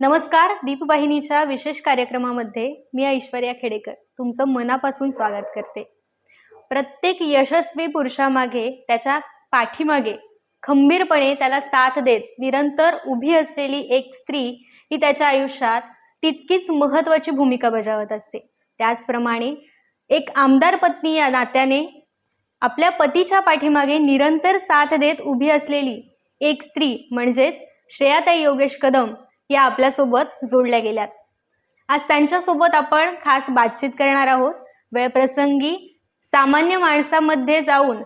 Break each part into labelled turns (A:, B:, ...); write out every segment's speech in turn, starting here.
A: नमस्कार दीपवाहिनीच्या विशेष कार्यक्रमामध्ये मी ऐश्वर्या खेडेकर तुमचं मनापासून स्वागत करते. प्रत्येक यशस्वी पुरुषामागे त्याच्या पाठीमागे खंबीरपणे त्याला साथ देत निरंतर उभी असलेली एक स्त्री ही त्याच्या आयुष्यात तितकीच महत्त्वाची भूमिका बजावत असते. त्याचप्रमाणे एक आमदार पत्नी या नात्याने आपल्या पतीच्या पाठीमागे निरंतर साथ देत उभी असलेली एक स्त्री म्हणजेच श्रेयाताई योगेश कदम या आपल्यासोबत जोडल्या गेल्यात. आज त्यांच्यासोबत आपण खास बातचीत करणार आहोत. वेळप्रसंगी सामान्य माणसामध्ये जाऊन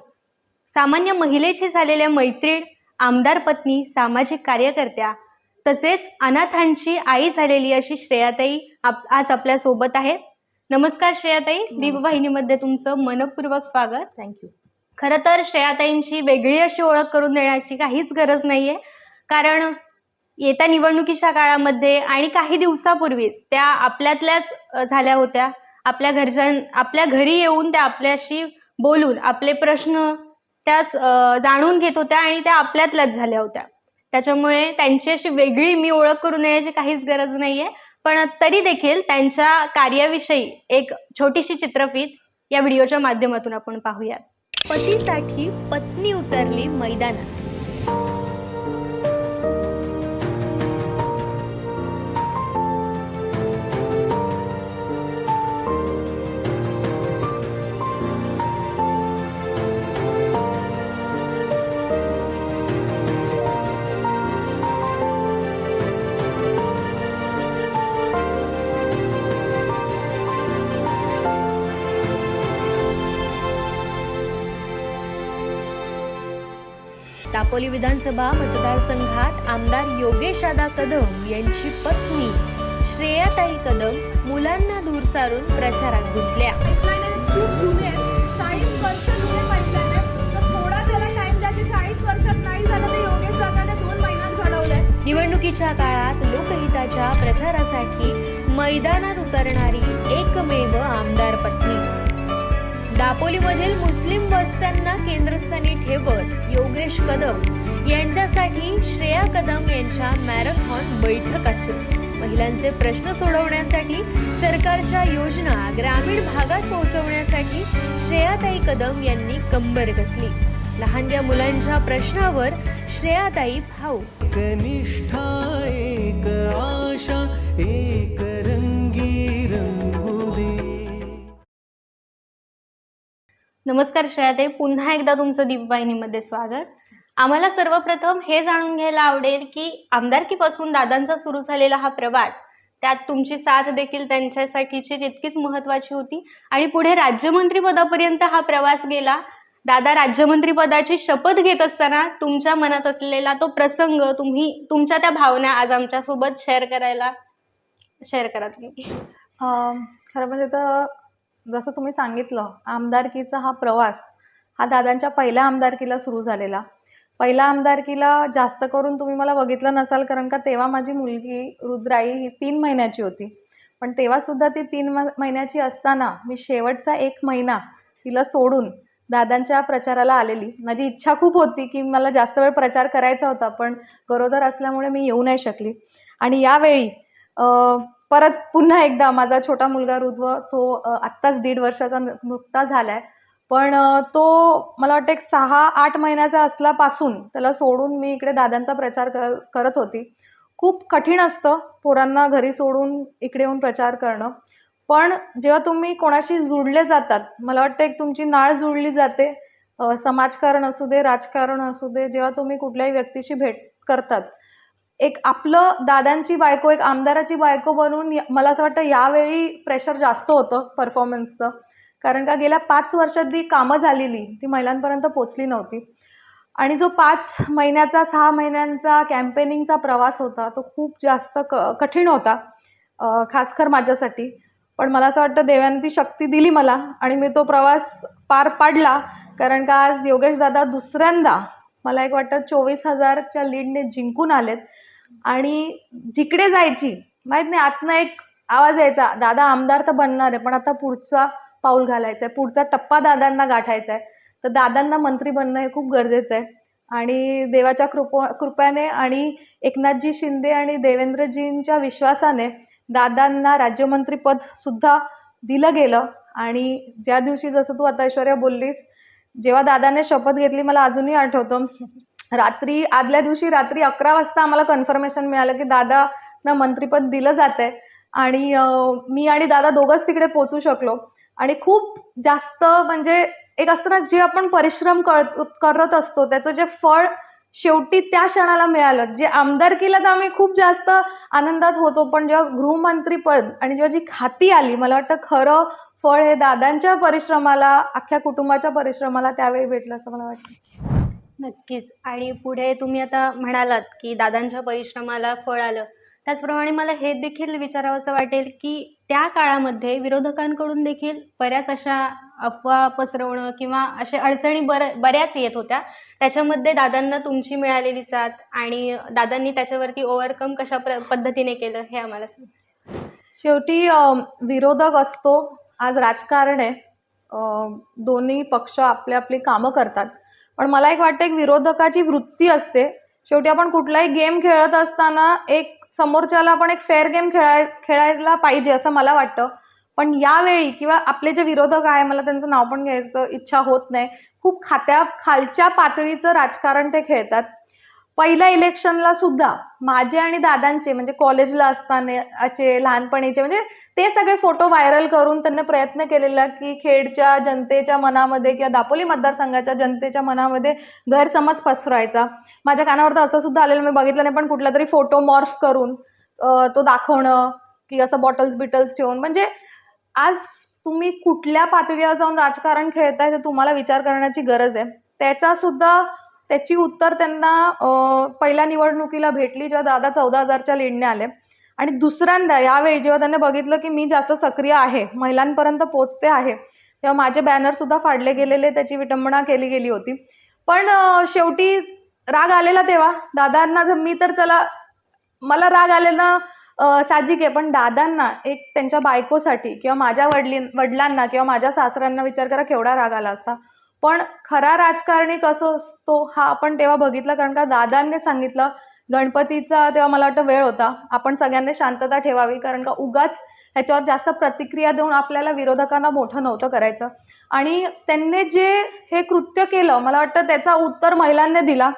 A: सामान्य महिलेची झालेल्या मैत्रीण आमदार पत्नी सामाजिक कार्यकर्त्या तसेच अनाथांची आई झालेली अशी श्रेयाताई आप आज आपल्यासोबत आहेत. नमस्कार श्रेयाताई. दीपवाहिनीमध्ये तुमचं मनपूर्वक स्वागत.
B: थँक्यू
A: खरं तर श्रेयाताईंची वेगळी अशी ओळख करून देण्याची काहीच गरज नाहीये. कारण येत्या निवडणुकीच्या काळामध्ये आणि काही दिवसापूर्वीच त्या आपल्यातल्याच झाल्या होत्या. आपल्या घरच्यां आपल्या घरी येऊन त्या आपल्याशी बोलून आपले प्रश्न त्या जाणून घेत होत्या आणि त्या आपल्यातल्याच झाल्या होत्या. त्याच्यामुळे त्यांची अशी वेगळी मी ओळख करून देण्याची काहीच गरज नाहीये. पण तरी देखील त्यांच्या कार्याविषयी एक छोटीशी चित्रफित या व्हिडिओच्या माध्यमातून आपण पाहूया पतीसाठी पत्नी उतरली मैदानात. दापोली विधानसभा मतदारसंघात आमदार योगेश दादा कदम यांची पत्नी श्रेयाताई कदम मुलांना दूर सारून प्रचारात गुंतल्या. निवडणुकीच्या काळात लोकहिताच्या प्रचारासाठी मैदानात उतरणारी एकमेव आमदार पत्नी. दापोलीमधील मुस्लिम वस्त्यांना केंद्रस्थानी ठेवत योगेश कदम यांच्यासाठी श्रेया कदम यांच्या मॅरेथॉन बैठक असून महिलांचे प्रश्न सोडवण्यासाठी सरकारच्या योजना ग्रामीण भागात पोहोचवण्यासाठी श्रेयाताई कदम यांनी कंबर कसली लहानग्या मुलांच्या प्रश्नावर श्रेयाताई भाऊ.
C: कनिष्ठा एक आशा एक
A: नमस्कार श्रेयाते पुन्हा एकदा तुमचं दीपवाहिनीमध्ये स्वागत. आम्हाला सर्वप्रथम हे जाणून घ्यायला आवडेल की आमदारकीपासून दादांचा सुरू झालेला हा प्रवास त्यात तुमची साथ देखील त्यांच्यासाठीची तितकीच महत्त्वाची होती. आणि पुढे राज्यमंत्रीपदापर्यंत हा प्रवास गेला. दादा राज्यमंत्रीपदाची शपथ घेत असताना तुमच्या मनात असलेला तो प्रसंग तुम्ही तुमच्या त्या भावना आज आमच्यासोबत शेअर करायला शेअर करा तुम्ही.
B: खरं म्हणजे तर जसं तुम्ही सांगितलं आमदारकीचा हा प्रवास हा दादांच्या पहिल्या आमदारकीला सुरू झालेला. पहिल्या आमदारकीला जास्त करून तुम्ही मला बघितलं नसाल कारण का तेव्हा माझी मुलगी रुद्राई ही तीन महिन्याची होती. पण तेव्हासुद्धा ती तीन म- महिन्याची असताना मी शेवटचा एक महिना तिला सोडून दादांच्या प्रचाराला आलेली. माझी इच्छा खूप होती की मला जास्त वेळ प्रचार करायचा होता पण गरोदर असल्यामुळे मी येऊ नाही शकली. आणि यावेळी परत पुन्हा एकदा माझा छोटा मुलगा रुद्व तो आत्ताच दीड वर्षाचा नुकता झाला आहे पण तो मला वाटतं एक सहा आठ महिन्याचा असल्यापासून त्याला सोडून मी इकडे दादांचा प्रचार कर करत होती. खूप कठीण असतं पोरांना घरी सोडून इकडे येऊन प्रचार करणं. पण जेव्हा तुम्ही कोणाशी जुळले जातात मला वाटतं एक तुमची नाळ जुळली जाते. समाजकारण असू दे राजकारण असू दे जेव्हा तुम्ही कुठल्याही व्यक्तीशी भेट करतात एक आपलं दादांची बायको एक आमदाराची बायको बनून मला असं वाटतं यावेळी प्रेशर जास्त होतं परफॉर्मन्सचं कारण का गेल्या पाच वर्षात जी कामं झालेली ती महिलांपर्यंत पोचली नव्हती. आणि जो पाच महिन्याचा सहा महिन्यांचा कॅम्पेनिंगचा प्रवास होता तो खूप जास्त क कठीण होता खासकर माझ्यासाठी. पण मला असं वाटतं देवाने ती शक्ती दिली मला आणि मी तो प्रवास पार पाडला. कारण का आज योगेश दादा दुसऱ्यांदा मला एक वाटतं चोवीस हजारच्या लीडने जिंकून आलेत. आणि जिकडे जायची माहीत नाही आतनं एक आवाज यायचा दादा आमदार तर बनणार आहे पण आता पुढचा पाऊल घालायचा आहे पुढचा टप्पा दादांना गाठायचा आहे. तर दादांना मंत्री बनणं हे खूप गरजेचं आहे. आणि देवाच्या कृप कृपाने आणि एकनाथजी शिंदे आणि देवेंद्रजींच्या विश्वासाने दादांना राज्यमंत्रीपद सुद्धा दिलं गेलं. आणि ज्या दिवशी जसं तू आता ऐश्वर्या बोललीस जेव्हा दादाने शपथ घेतली मला अजूनही आठवतं रात्री आदल्या दिवशी रात्री अकरा वाजता आम्हाला कन्फर्मेशन मिळालं की दादांना मंत्रीपद दिलं जात आहे आणि मी आणि दादा दोघंच तिकडे पोचू शकलो. आणि खूप जास्त म्हणजे एक असतं ना जे आपण परिश्रम करत असतो त्याचं जे फळ शेवटी त्या क्षणाला मिळालं. जे आमदारकीला तर आम्ही खूप जास्त आनंदात होतो पण जेव्हा गृहमंत्रीपद आणि जेव्हा जी खाती आली मला वाटतं खरं फळ हे दादांच्या परिश्रमाला अख्ख्या कुटुंबाच्या परिश्रमाला त्यावेळी भेटलं असं मला वाटतं.
A: नक्कीच. आणि पुढे तुम्ही आता म्हणालात की दादांच्या परिश्रमाला फळ आलं. त्याचप्रमाणे मला हे देखील विचारावंसं वाटेल की त्या काळामध्ये विरोधकांकडून देखील बऱ्याच अशा अफवा पसरवणं किंवा अशा अडचणी बर बऱ्याच येत होत्या. त्याच्यामध्ये दादांना तुमची मिळालेली साथ आणि दादांनी त्याच्यावरती ओव्हरकम कशा प्र पद्धतीने केलं हे आम्हाला सांग.
B: शेवटी विरोधक असतो आज राजकारण आहे. दोन्ही पक्ष आपले आपली कामं करतात. पण मला एक वाटतं एक विरोधकाची वृत्ती असते. शेवटी आपण कुठलाही गेम खेळत असताना एक समोरच्याला आपण एक फेअर गेम खेळाय खेळायला पाहिजे असं मला वाटतं. पण यावेळी किंवा आपले जे विरोधक आहे मला त्यांचं नाव पण घ्यायचं इच्छा होत नाही. खूप खात्या खालच्या पातळीचं राजकारण ते खेळतात. पहिल्या इलेक्शनला सुद्धा माझे आणि दादांचे म्हणजे कॉलेजला असतानाचे लहानपणीचे म्हणजे ते सगळे फोटो व्हायरल करून त्यांनी प्रयत्न केलेला की खेडच्या जनतेच्या मनामध्ये किंवा दापोली मतदारसंघाच्या जनतेच्या मनामध्ये गैरसमज पसरवायचा माझ्या कानावर तर असं सुद्धा आलेलं मी बघितलं नाही पण कुठला तरी फोटो मॉर्फ करून तो दाखवणं की असं बॉटल्स बिटल्स ठेवून. म्हणजे आज तुम्ही कुठल्या पातळीवर जाऊन राजकारण खेळताय ते तुम्हाला विचार करण्याची गरज आहे. त्याचा सुद्धा त्याची उत्तर त्यांना पहिल्या निवडणुकीला भेटली जेव्हा दादा चौदा हजारच्या लीडने आले. आणि दुसऱ्यांदा यावेळी जेव्हा त्यांनी बघितलं की मी जास्त सक्रिय आहे महिलांपर्यंत पोचते आहे तेव्हा माझे बॅनरसुद्धा फाडले गेलेले त्याची विटंबना केली गेली होती. पण शेवटी राग आलेला तेव्हा दादांना जर मी तर चला मला राग आलेला साहजिक आहे पण दादांना एक त्यांच्या बायकोसाठी किंवा माझ्या वडली वडिलांना किंवा माझ्या सासऱ्यांना विचार करा केवढा राग आला असता. पण खरा राजकारणी कसं असतो हा आपण तेव्हा बघितलं कारण का दादांनी सांगितलं गणपतीचा तेव्हा मला वाटतं वेळ होता. आपण सगळ्यांनी शांतता ठेवावी कारण का उगाच ह्याच्यावर जास्त प्रतिक्रिया देऊन आपल्याला विरोधकांना मोठं नव्हतं करायचं. आणि त्यांनी जे हे कृत्य केलं मला वाटतं त्याचा उत्तर महिलांनी दिला.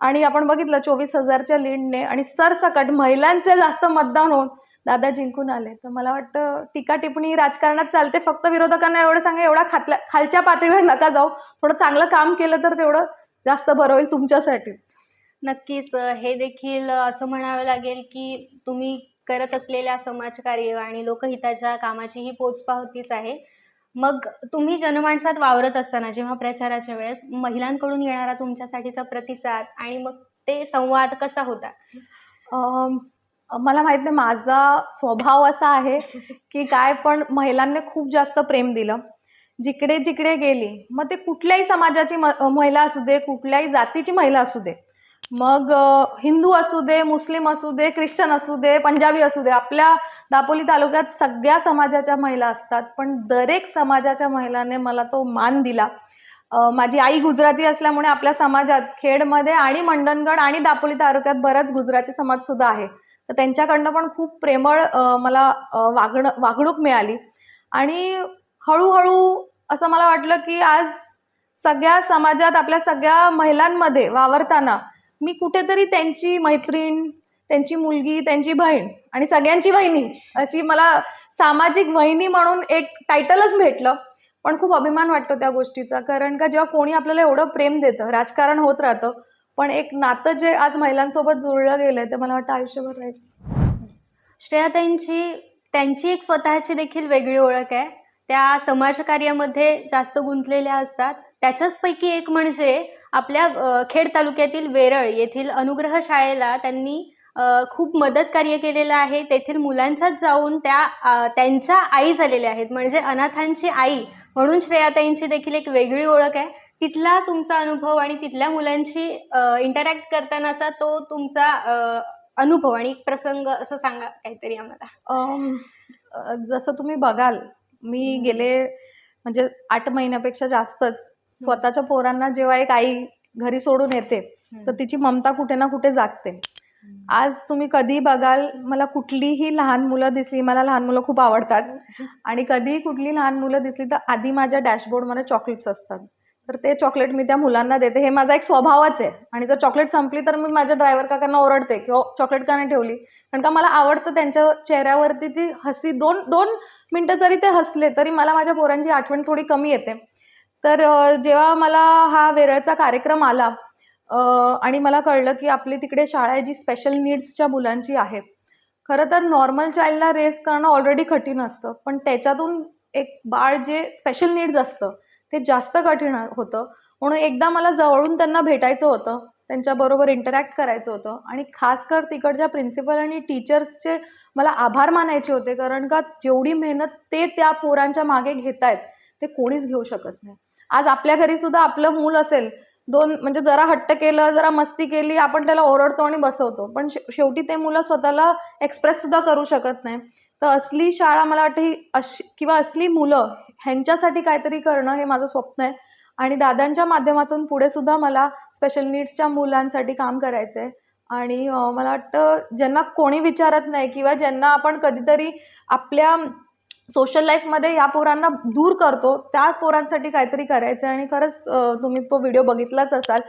B: आणि आपण बघितलं चोवीस हजारच्या लीडने आणि सरसकट महिलांचे जास्त मतदान होऊन दादा जिंकून आले. तर मला वाटतं टीका टिप्पणी राजकारणात चालते. फक्त विरोधकांना एवढं सांगा एवढा खातल्या खालच्या पातळीवर नका जाऊ. थोडं चांगलं काम केलं तर तेवढं जास्त बरं होईल तुमच्यासाठीच.
A: नक्कीच हे देखील असं म्हणावं लागेल की तुम्ही करत असलेल्या समाजकार्य आणि लोकहिताच्या कामाची ही पोचपावतीच आहे. मग तुम्ही जनमानसात वावरत असताना जेव्हा प्रचाराच्या वेळेस महिलांकडून येणारा तुमच्यासाठीचा प्रतिसाद आणि मग ते संवाद कसा होता?
B: मला माहीत नाही माझा स्वभाव असा आहे की काय पण महिलांनी खूप जास्त प्रेम दिलं. जिकडे जिकडे गेली मग ते कुठल्याही समाजाची म महिला असू दे कुठल्याही जातीची महिला असू दे मग हिंदू असू दे मुस्लिम असू दे ख्रिश्चन असू दे पंजाबी असू दे आपल्या दापोली तालुक्यात सगळ्या समाजाच्या महिला असतात पण दरेक समाजाच्या महिलाने मला तो मान दिला. माझी आई गुजराती असल्यामुळे आपल्या समाजात खेडमध्ये आणि मंडणगड आणि दापोली तालुक्यात बराच गुजराती समाज सुद्धा आहे. तर त्यांच्याकडनं पण खूप प्रेमळ मला वागण वागणं वागणूक मिळाली. आणि हळूहळू असं मला वाटलं की आज सगळ्या समाजात आपल्या सगळ्या महिलांमध्ये वावरताना मी कुठेतरी त्यांची मैत्रीण त्यांची मुलगी त्यांची बहीण आणि सगळ्यांची वहिनी अशी मला सामाजिक वहिनी म्हणून एक टायटलच भेटलं. पण खूप अभिमान वाटतो त्या गोष्टीचा. कारण का जेव्हा कोणी आपल्याला एवढं प्रेम देतं राजकारण होत राहतं पण एक नातं जे आज महिलांसोबत जुळलं गेलं ते मला वाटतं आयुष्यभर राहील.
A: श्रेयाताईंची त्यांची एक स्वतःची देखील वेगळी ओळख आहे. त्या समाजकार्यामध्ये जास्त गुंतलेल्या असतात. त्याच्याचपैकी एक म्हणजे आपल्या खेड तालुक्यातील वेरळ येथील अनुग्रह शाळेला त्यांनी खूप मदत कार्य केलेलं आहे. तेथील मुलांच्यात जाऊन त्या त्यांच्या आई झालेल्या आहेत. म्हणजे अनाथांची आई म्हणून श्रेयाताईंची देखील एक वेगळी ओळख आहे. तिथला तुमचा अनुभव आणि तिथल्या मुलांशी इंटरॅक्ट करतानाचा तो तुमचा अनुभव आणि एक प्रसंग असं सांगा काहीतरी आम्हाला.
B: जसं तुम्ही बघाल मी गेले म्हणजे आठ महिन्यापेक्षा जास्तच स्वतःच्या पोरांना जेव्हा एक आई घरी सोडून येते तर तिची ममता कुठे ना कुठे जागते. आज तुम्ही कधी बघाल मला कुठलीही लहान मुलं दिसली मला लहान मुलं खूप आवडतात. आणि कधीही कुठली लहान मुलं दिसली तर आधी माझ्या डॅशबोर्डमध्ये चॉकलेट्स असतात. तर ते चॉकलेट मी त्या मुलांना देते. हे माझा एक स्वभावच आहे. आणि जर चॉकलेट संपली तर मी माझ्या ड्रायव्हर काकांना ओरडते किंवा हो, चॉकलेट का नाही ठेवली? कारण का मला आवडतं त्यांच्या चेहऱ्यावरती ती हसी दोन दोन मिनटं जरी ते हसले तरी मला माझ्या पोरांची आठवण थोडी कमी येते. तर जेव्हा मला हा वेरळचा कार्यक्रम आला आणि मला कळलं की आपली तिकडे शाळा आहे जी स्पेशल नीड्सच्या मुलांची आहे. खरं तर नॉर्मल चाइल्डला रेस करणं ऑलरेडी कठीण असतं पण त्याच्यातून एक बाळ जे स्पेशल नीड्स असतं ते जास्त कठीण होतं. म्हणून एकदा मला जवळून त्यांना भेटायचं होतं त्यांच्याबरोबर इंटरॅक्ट करायचं होतं आणि खास कर तिकडच्या प्रिन्सिपल आणि टीचर्सचे मला आभार मानायचे होते कारण का जेवढी मेहनत ते त्या पोरांच्या मागे घेत आहेत ते कोणीच घेऊ शकत नाही. आज आपल्या घरीसुद्धा आपलं मूल असेल दोन म्हणजे जरा हट्ट केलं जरा मस्ती केली आपण त्याला ओरडतो आणि बसवतो. पण शे- शेवटी ते मुलं स्वतःला एक्सप्रेस सुद्धा करू शकत नाही. तर असली शाळा मला वाटते अशी किंवा असली मुलं ह्यांच्यासाठी काहीतरी करणं हे माझं स्वप्न आहे. आणि दादांच्या माध्यमातून पुढे सुद्धा मला स्पेशल नीड्सच्या मुलांसाठी काम करायचं आहे आणि मला वाटतं ज्यांना कोणी विचारत नाही किंवा ज्यांना आपण कधीतरी आपल्या सोशल लाईफमध्ये या पोरांना दूर करतो. त्या पोरांसाठी काहीतरी करायचं आहे आणि खरंच तुम्ही तो व्हिडिओ बघितलाच असाल.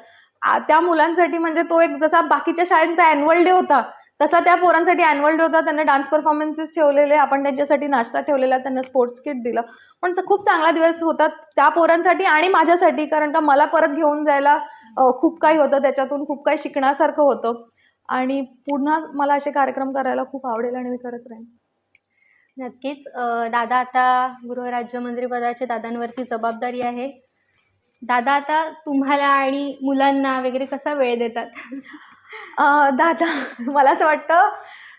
B: त्या मुलांसाठी म्हणजे तो एक जसा बाकीच्या शाळेंचा ॲन्युअल डे होता तसा त्या पोरांसाठी ॲन्युअल डे होता. त्यांना डान्स परफॉर्मन्सेस ठेवलेले आपण त्यांच्यासाठी नाश्ता ठेवलेला त्यांना स्पोर्ट्स किट दिलं. पण खूप चांगला दिवस होता त्या पोरांसाठी आणि माझ्यासाठी कारण का मला परत घेऊन जायला खूप काही होतं. त्याच्यातून खूप काही शिकण्यासारखं होतं. आणि पुन्हा मला असे कार्यक्रम करायला खूप आवडेल आणि मी करत राहीन.
A: नक्कीच. दादा आता गृहराज्यमंत्रीपदाची दादांवरती जबाबदारी आहे. दादा आता तुम्हाला आणि मुलांना वगैरे कसा वेळ देतात?
B: अ, दादा मला असं वाटतं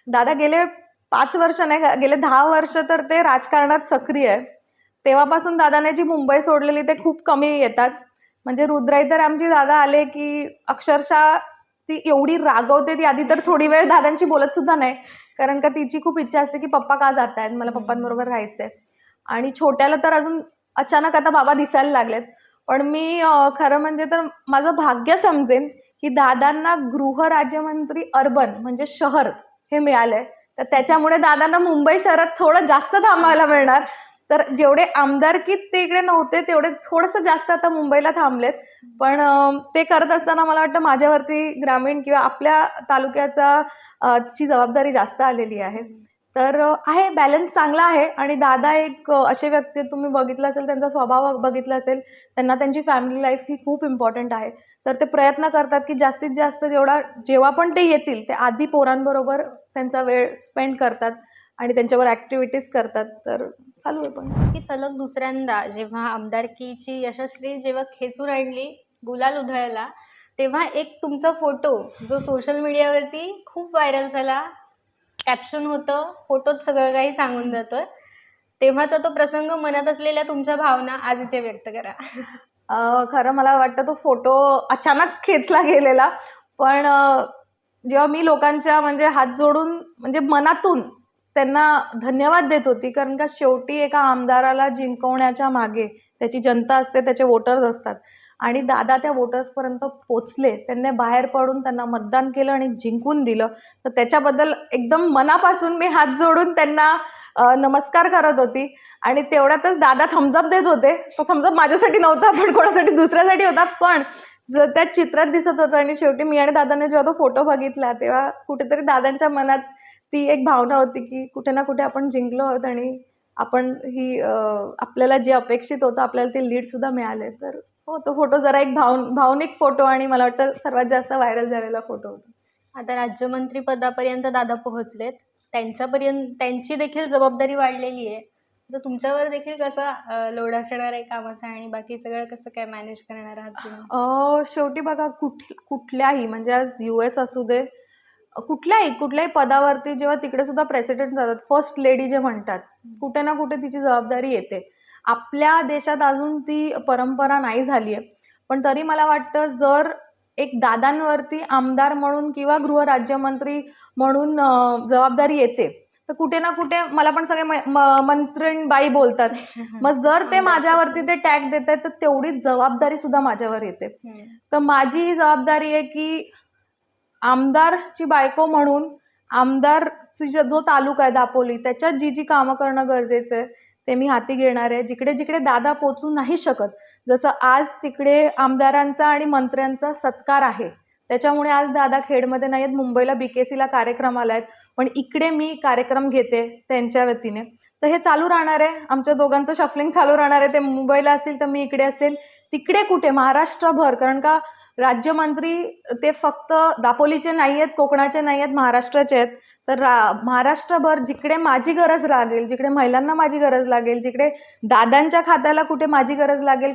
B: दादा गेले पाच वर्ष नाही का, गेले दहा वर्ष तर ते राजकारणात सक्रिय आहे. तेव्हापासून दादाने जी मुंबई सोडलेली ते खूप कमी येतात. म्हणजे रुद्राई तर आमची दादा आले की अक्षरशः ती एवढी रागवते ती आधी तर थोडी वेळ दादांची बोलत सुद्धा नाही. कारण का तिची खूप इच्छा असते की पप्पा का जात आहेत मला पप्पांबरोबर राहायचंय. आणि छोट्याला तर अजून अचानक आता बाबा दिसायला लागलेत. पण मी खरं म्हणजे तर माझं भाग्य समजेन की दादांना गृहराज्यमंत्री अर्बन म्हणजे शहर हे मिळालंय. तर त्याच्यामुळे दादांना मुंबई शहरात थोडं जास्त थांबायला मिळणार. तर जेवढे आमदारकीत ते इकडे नव्हते तेवढे थोडंसं जास्त आता मुंबईला थांबलेत. पण ते करत असताना मला वाटतं माझ्यावरती ग्रामीण किंवा आपल्या तालुक्याचा ची जबाबदारी जास्त आलेली आहे. तर आहे बॅलन्स चांगला आहे आणि दादा एक असे व्यक्ती तुम्ही बघितलं असेल त्यांचा स्वभाव बघितला असेल त्यांना त्यांची फॅमिली लाईफ ही खूप इम्पॉर्टंट आहे. तर ते प्रयत्न करतात की जास्तीत जास्त जेवढा जेव्हा पण ते येतील ते आधी पोरांबरोबर त्यांचा वेळ स्पेंड करतात आणि त्यांच्यावर ॲक्टिव्हिटीज करतात. तर चालू आहे पण.
A: की सलग दुसऱ्यांदा जेव्हा आमदारकीची यशस्वी जेव्हा खेचून आणली गुलाल उधळला तेव्हा एक तुमचा फोटो जो सोशल मीडियावरती खूप व्हायरल झाला कॅप्शन होतं फोटोत सगळं काही सांगून जातं तेव्हाचा तो प्रसंग मनात असलेल्या तुमच्या भावना आज इथे व्यक्त करा.
B: अं, खरं मला वाटतं तो फोटो अचानक खेचला गेलेला. पण अं, जेव्हा मी लोकांच्या म्हणजे हात जोडून म्हणजे मनातून त्यांना धन्यवाद देत होती कारण का शेवटी एका आमदाराला जिंकवण्याच्या मागे त्याची जनता असते त्याचे वोटर्स असतात. आणि दादा त्या वोटर्सपर्यंत पोचले त्यांनी बाहेर पडून त्यांना मतदान केलं आणि जिंकून दिलं. तर त्याच्याबद्दल एकदम मनापासून मी हात जोडून त्यांना नमस्कार करत होती. आणि तेवढ्यातच दादा थम्सअप देत होते. तो थम्सअप माझ्यासाठी नव्हता पण कोणासाठी? दुसऱ्यासाठी होता. पण जर त्या चित्रात दिसत होतं आणि शेवटी मी आणि दादाने जेव्हा तो फोटो बघितला तेव्हा कुठेतरी दादांच्या मनात ती एक भावना होती की कुठे ना कुठे आपण जिंकलो आहोत आणि आपण ही आपल्याला जे अपेक्षित होतं आपल्याला ते लीड सुद्धा मिळाले. तर हो तो फोटो जरा एक भाव भावनिक फोटो आणि मला वाटतं सर्वात जास्त व्हायरल झालेला फोटो होता.
A: आता राज्यमंत्री पदापर्यंत दादा पोहोचलेत. त्यांच्यापर्यंत त्यांची देखील जबाबदारी वाढलेली आहे. तर तुमच्यावर देखील कसा लोड असणार आहे कामाचा आणि बाकी सगळं कसं काय मॅनेज करणार आहात
B: शेवटी बघा कुठ कुठल्याही म्हणजे आज यू एस असू दे कुठल्याही कुठल्याही पदावरती जेव्हा तिकडे सुद्धा प्रेसिडेंट जातात फर्स्ट लेडी जे म्हणतात कुठे ना कुठे तिची जबाबदारी येते. आपल्या देशात अजून ती परंपरा नाही झाली आहे. पण तरी मला वाटतं जर एक दादांवरती आमदार म्हणून किंवा गृहराज्यमंत्री म्हणून जबाबदारी येते तर कुठे ना कुठे मला पण सगळे मंत्रीणबाई बोलतात. मग जर ते माझ्यावरती ते टॅग देत आहेत तर तेवढीच जबाबदारी सुद्धा माझ्यावर येते. तर माझी ही जबाबदारी आहे की आमदारची बायको म्हणून आमदारची जो तालुका आहे दापोली त्याच्यात जी जी कामं करणं गरजेचं आहे ते मी हाती घेणार आहे. जिकडे जिकडे दादा पोचू नाही शकत जसं आज तिकडे आमदारांचा आणि मंत्र्यांचा सत्कार आहे. त्याच्यामुळे आज दादा खेडमध्ये नाही आहेत मुंबईला बी के सीला कार्यक्रम आला आहेत. पण इकडे मी कार्यक्रम घेते त्यांच्या वतीने. तर हे चालू राहणार आहे. आमच्या दोघांचं शफलिंग चालू राहणार आहे. ते मुंबईला असतील तर मी इकडे असेल. तिकडे कुठे? महाराष्ट्रभर. कारण का राज्यमंत्री ते फक्त दापोलीचे नाही आहेत कोकणाचे नाही आहेत महाराष्ट्राचे आहेत. तर रा महाराष्ट्रभर जिकडे माझी गरज लागेल जिकडे महिलांना माझी गरज लागेल जिकडे दादांच्या खात्याला कुठे माझी गरज लागेल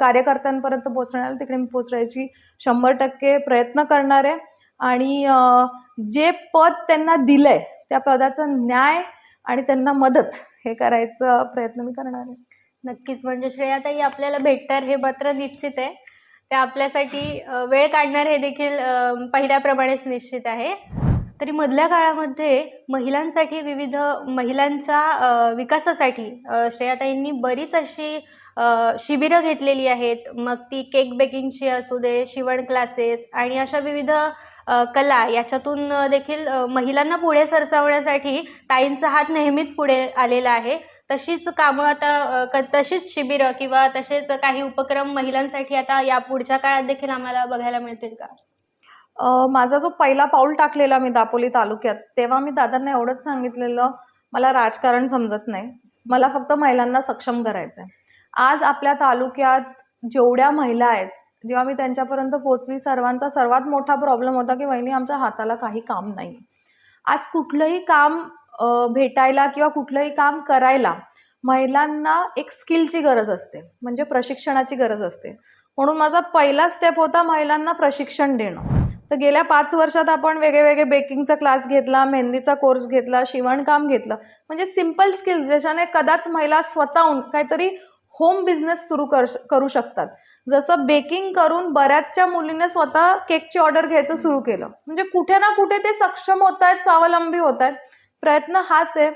B: कार्यकर्त्यांपर्यंत पोहोचण्याला तिकडे मी पोचवायची शंभर टक्के प्रयत्न करणार. आहे आणि जे पद त्यांना दिलंय त्या पदाचा न्याय आणि त्यांना मदत हे करायचं प्रयत्न मी करणार. आहे
A: नक्कीच. म्हणजे श्रेयाताई आपल्याला भेटणार हे मात्र निश्चित आहे. ते आपल्यासाठी वेळ काढणार हे देखील पहिल्याप्रमाणेच निश्चित आहे. तरी मधल्या काळामध्ये महिलांसाठी विविध महिलांच्या विकासासाठी श्रेयाताईंनी बरीच अशी शिबिरं घेतलेली आहेत. मग ती केक बेकिंगची असू दे शिवण क्लासेस आणि अशा विविध कला याच्यातून देखील महिलांना पुढे सरसावण्यासाठी ताईंचा हात नेहमीच पुढे आलेला आहे. तशीच कामं आता क तशीच शिबिरं किंवा तसेच काही उपक्रम महिलांसाठी आता या पुढच्या काळात देखील आम्हाला बघायला मिळतील का?
B: माझा जो पहिला पाऊल टाकलेला मी दापोली तालुक्यात तेव्हा मी दादांना एवढंच सांगितलेलं मला राजकारण समजत नाही. मला फक्त महिलांना सक्षम करायचं आहे आज आपल्या तालुक्यात जेवढ्या महिला आहेत जेव्हा मी त्यांच्यापर्यंत पोचली सर्वांचा सर्वात मोठा प्रॉब्लेम होता की वहिनी आमच्या हाताला काही काम नाही. आज कुठलंही काम भेटायला किंवा कुठलंही काम करायला महिलांना एक स्किलची गरज असते म्हणजे प्रशिक्षणाची गरज असते. म्हणून माझा पहिला स्टेप होता महिलांना प्रशिक्षण देणं. तर गेल्या पाच वर्षात आपण वेगळे वेगळे बेकिंगचा क्लास घेतला मेहंदीचा कोर्स घेतला शिवणकाम घेतलं. म्हणजे सिंपल स्किल्स ज्याच्याने कदाच महिला स्वतःहून काहीतरी होम बिझनेस सुरू कर करू शकतात. जसं बेकिंग करून बऱ्याचशा मुलींनी स्वतः केकची ऑर्डर घ्यायचं सुरू केलं. म्हणजे कुठे ना कुठे ते सक्षम होत आहेत स्वावलंबी होत आहेत प्रयत्न हाच आहे.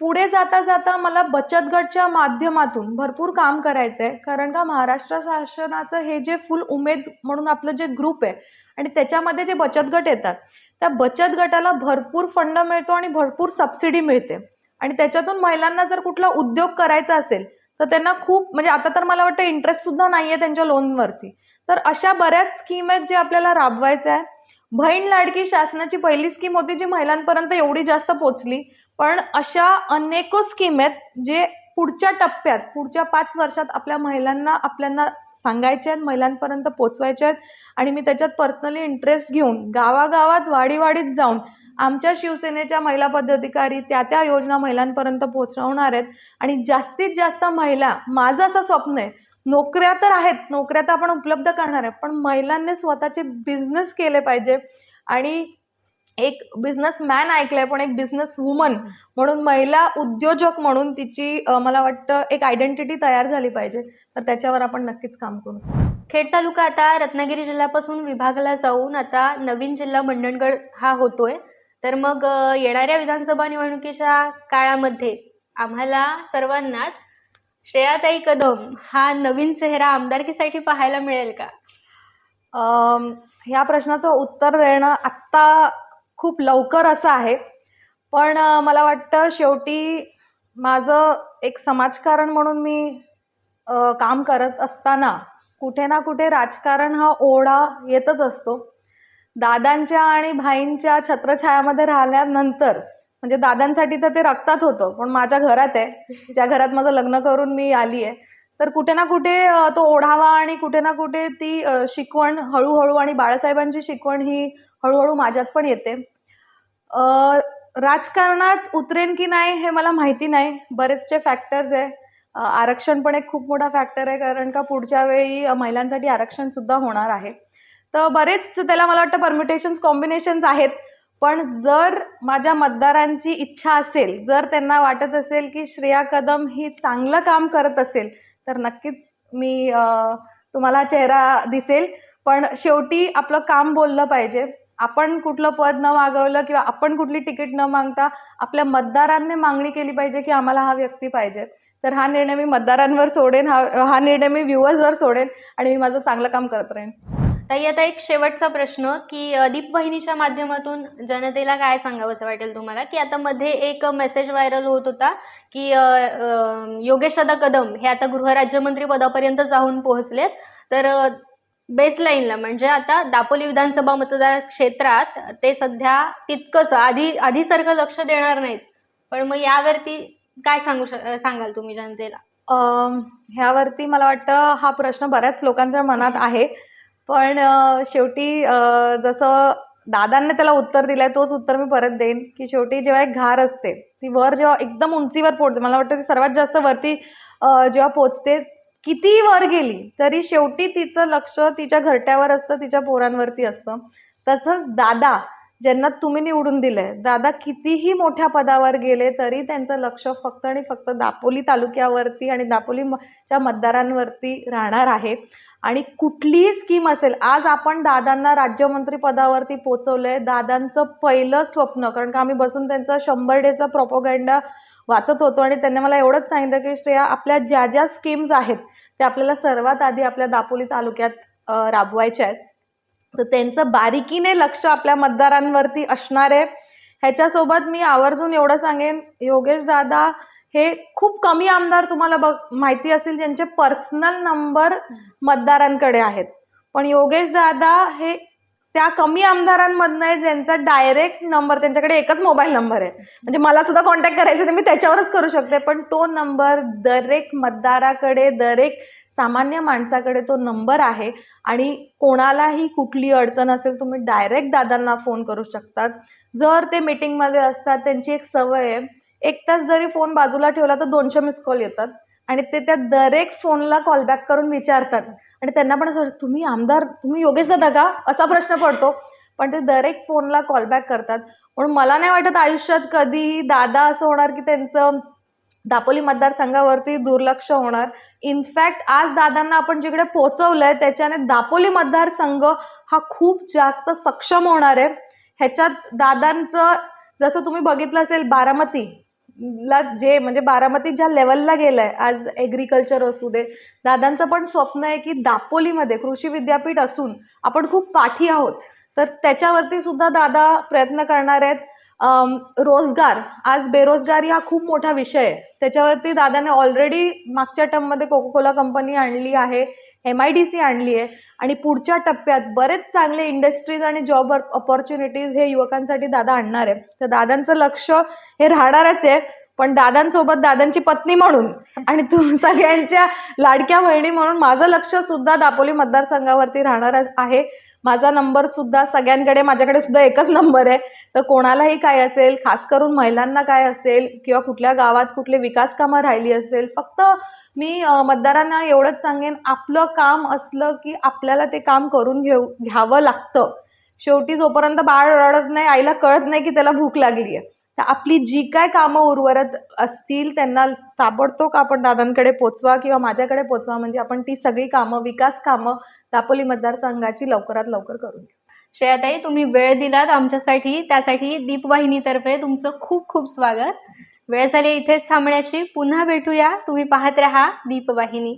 B: पुढे जाता जाता मला बचत गटच्या माध्यमातून भरपूर काम करायचं आहे कारण का महाराष्ट्र शासनाचं हे जे फुल उमेद म्हणून आपलं जे ग्रुप आहे आणि त्याच्यामध्ये जे बचत गट येतात त्या बचत गटाला भरपूर फंड मिळतो आणि भरपूर सबसिडी मिळते. आणि त्याच्यातून महिलांना जर कुठला उद्योग करायचा असेल तर त्यांना खूप म्हणजे आता तर मला वाटतं इंटरेस्ट सुद्धा नाही आहे त्यांच्या लोनवरती तर अशा बऱ्याच स्कीम आहेत जे आपल्याला राबवायचं आहे. बहीण लाडकी शासनाची पहिली स्कीम होती जी महिलांपर्यंत एवढी जास्त पोचली. पण अशा अनेको स्कीम आहेत जे पुढच्या टप्प्यात पुढच्या पाच वर्षात आपल्या महिलांना आपल्याला सांगायच्या आहेत महिलांपर्यंत पोचवायच्या आहेत. आणि मी त्याच्यात पर्सनली इंटरेस्ट घेऊन गावागावात वाडीवाडीत जाऊन आमच्या शिवसेनेच्या महिला पदाधिकारी त्या त्या योजना महिलांपर्यंत पोचवणार आहेत. आणि जास्तीत जास्त महिला माझं असं स्वप्न आहे नोकऱ्या तर आहेत नोकऱ्या तर आपण उपलब्ध करणार आहे पण महिलांनी स्वतःचे बिझनेस केले पाहिजे. आणि एक बिझनेसमॅन ऐकलंय पण एक बिझनेस वुमन म्हणून महिला उद्योजक म्हणून तिची मला वाटतं एक आयडेंटिटी तयार झाली पाहिजे. तर त्याच्यावर आपण नक्कीच काम करू.
A: खेड तालुका आता रत्नागिरी जिल्ह्यापासून विभागला जाऊन आता नवीन जिल्हा मंडणगड हा होतोय. तर मग येणाऱ्या विधानसभा निवडणुकीच्या काळामध्ये आम्हाला सर्वांनाच श्रेयाताई कदम हा नवीन चेहरा आमदारकीसाठी पाहायला मिळेल का?
B: ह्या प्रश्नाचं उत्तर देणं आत्ता खूप लवकर असं आहे. पण मला वाटतं शेवटी माझं एक समाजकारण म्हणून मी काम करत असताना कुठे ना कुठे राजकारण हा ओढा येतच असतो. दादांच्या आणि भाईंच्या छत्रछायामध्ये राहिल्यानंतर म्हणजे दादांसाठी तर ते रक्तात होतं पण माझ्या घरात आहे. ज्या घरात माझं लग्न करून मी आली आहे. तर कुठे ना कुठे तो ओढावा आणि कुठे ना कुठे ती शिकवण हळूहळू आणि बाळासाहेबांची शिकवण ही हळूहळू माझ्यात पण येते. राजकारणात उतरेन की नाही हे मला माहिती नाही. बरेचसे फॅक्टर्स आहे. आरक्षण पण एक खूप मोठा फॅक्टर आहे कारण का पुढच्या वेळी महिलांसाठी आरक्षण सुद्धा होणार आहे. तर बरेच त्याला मला वाटतं परम्युटेशन्स कॉम्बिनेशन्स आहेत. पण जर माझ्या मतदारांची इच्छा असेल जर त्यांना वाटत असेल की श्रेया कदम ही चांगलं काम करत असेल तर नक्कीच मी तुम्हाला चेहरा दिसेल. पण शेवटी आपलं काम बोललं पाहिजे. आपण कुठलं पद न मागवलं किंवा आपण कुठली तिकीट न मागता आपल्या मतदारांनी मागणी केली पाहिजे की आम्हाला हा व्यक्ती पाहिजे. तर हा निर्णय मी मतदारांवर सोडेन हा हा निर्णय मी व्ह्युअर्सवर सोडेन आणि मी माझं चांगलं काम करत राहीन.
A: ताई आता एक शेवटचा प्रश्न की दीप वाहिनीच्या माध्यमातून जनतेला काय सांगावंसं वाटेल तुम्हाला? की आता मध्ये एक मेसेज व्हायरल होत होता की योगेश दादा कदम हे आता गृहराज्यमंत्री पदापर्यंत जाऊन पोहोचलेत. तर बेसलाईनला म्हणजे आता दापोली विधानसभा मतदार क्षेत्रात ते सध्या तितकंसं आधी आधीसारखं लक्ष देणार नाहीत. पण मग यावरती काय सांगू श सांगाल तुम्ही जनतेला?
B: ह्यावरती मला वाटतं हा प्रश्न बऱ्याच लोकांच्या मनात आहे. पण शेवटी जसं दादांनी त्याला उत्तर दिलंय तोच उत्तर मी परत देईन की शेवटी जेव्हा एक घार असते ती वर जेव्हा एकदम उंचीवर पोचते मला वाटतं ती सर्वात जास्त वरती जेव्हा पोचते कितीही वर गेली तरी शेवटी तिचं लक्ष तिच्या घरट्यावर असतं तिच्या पोरांवरती असतं. तसंच दादा ज्यांना तुम्ही निवडून दिलंय दादा कितीही मोठ्या पदावर गेले तरी त्यांचं लक्ष फक्त आणि फक्त दापोली तालुक्यावरती आणि दापोली मतदारांवरती राहणार आहे. आणि कुठलीही स्कीम असेल आज आपण दादांना राज्यमंत्री पदावरती पोचवलंय दादांचं पहिलं स्वप्न कारण का आम्ही बसून त्यांचा शंभर डेचा प्रोपोगंडा वाचत होतो आणि त्यांनी मला एवढंच सांगितलं की श्रेया आपल्या ज्या ज्या स्कीम्स आहेत त्या आपल्याला सर्वात आधी आपल्या दापोली तालुक्यात राबवायच्या आहेत. तर त्यांचं बारीकीने लक्ष आपल्या मतदारांवरती असणार आहे. ह्याच्यासोबत मी आवर्जून एवढं सांगेन योगेश दादा हे खूप कमी आमदार तुम्हाला बघ माहिती असतील ज्यांचे पर्सनल नंबर मतदारांकडे आहेत. पण योगेश दादा हे त्या कमी आमदारांमधनं आहे ज्यांचा डायरेक्ट नंबर त्यांच्याकडे एकच मोबाईल नंबर आहे. म्हणजे मला सुद्धा कॉन्टॅक्ट करायचं तर मी त्याच्यावरच करू शकते. पण तो नंबर दरेक मतदाराकडे दरेक सामान्य माणसाकडे तो नंबर आहे. आणि कोणालाही कुठली अडचण असेल तुम्ही डायरेक्ट दादांना फोन करू शकतात. जर ते मीटिंगमध्ये असतात त्यांची एक सवय आहे एक तास जरी फोन बाजूला ठेवला तर दोनशे मिस कॉल येतात. आणि ते त्या दरेक फोनला कॉलबॅक करून विचारतात. आणि त्यांना पण असं तुम्ही आमदार तुम्ही योगेश दादा का? असा प्रश्न पडतो. पण ते दरेक फोनला कॉलबॅक करतात. म्हणून मला नाही वाटत आयुष्यात कधीही दादा असं होणार की त्यांचं दापोली मतदारसंघावरती दुर्लक्ष होणार. इनफॅक्ट आज दादांना आपण जिकडे पोचवलंय त्याच्याने दापोली मतदारसंघ हा खूप जास्त सक्षम होणार आहे. ह्याच्यात दादांचं जसं तुम्ही बघितलं असेल बारामती ला जे म्हणजे बारामती ज्या लेवलला गेलंय आज ॲग्रिकल्चर असू दे दादांचं पण स्वप्न आहे की दापोलीमध्ये कृषी विद्यापीठ असून आपण खूप पाठी आहोत. तर त्याच्यावरती सुद्धा दादा प्रयत्न करणार आहेत. रोजगार. आज बेरोजगारी हा खूप मोठा विषय आहे. त्याच्यावरती दादाने ऑलरेडी मागच्या टर्ममध्ये कोको कोला कंपनी आणली आहे. एम आय डी सी आणली आहे. आणि पुढच्या टप्प्यात बरेच चांगले इंडस्ट्रीज आणि जॉब ऑपॉर्च्युनिटीज हे युवकांसाठी दादा आणणार आहे. तर दादांचं लक्ष हे राहणारच आहे. पण दादांसोबत दादांची पत्नी म्हणून आणि तुम सगळ्यांच्या लाडक्या बहिणी म्हणून माझं लक्ष सुद्धा दापोली मतदारसंघावरती राहणार आहे. माझा नंबर सुद्धा सगळ्यांकडे माझ्याकडे सुद्धा एकच नंबर आहे. तर कोणालाही काय असेल खास करून महिलांना काय असेल किंवा कुठल्या गावात कुठली विकास कामं राहिली असेल फक्त मी मतदारांना एवढंच सांगेन आपलं काम असलं की आपल्याला ते काम करून घेऊ घ्यावं लागतं. शेवटी जोपर्यंत बाळ रडत नाही आईला कळत नाही की त्याला भूक लागली आहे. तर आपली जी काय कामं उर्वरत असतील त्यांना ताबडतोब आपण दादांकडे पोचवा किंवा माझ्याकडे पोचवा. म्हणजे आपण ती सगळी कामं विकास कामं दापोली मतदारसंघाची लवकरात लवकर करून घेऊ.
A: श्रेयाताई तुम्ही वेळ दिलात आमच्यासाठी. त्यासाठी दीपवाहिनीतर्फे तुमचं खूप खूप स्वागत. वेळ झाली इथेच थांबण्याची. पुन्हा भेटूया. तुम्ही पाहत राहा दीपवाहिनी.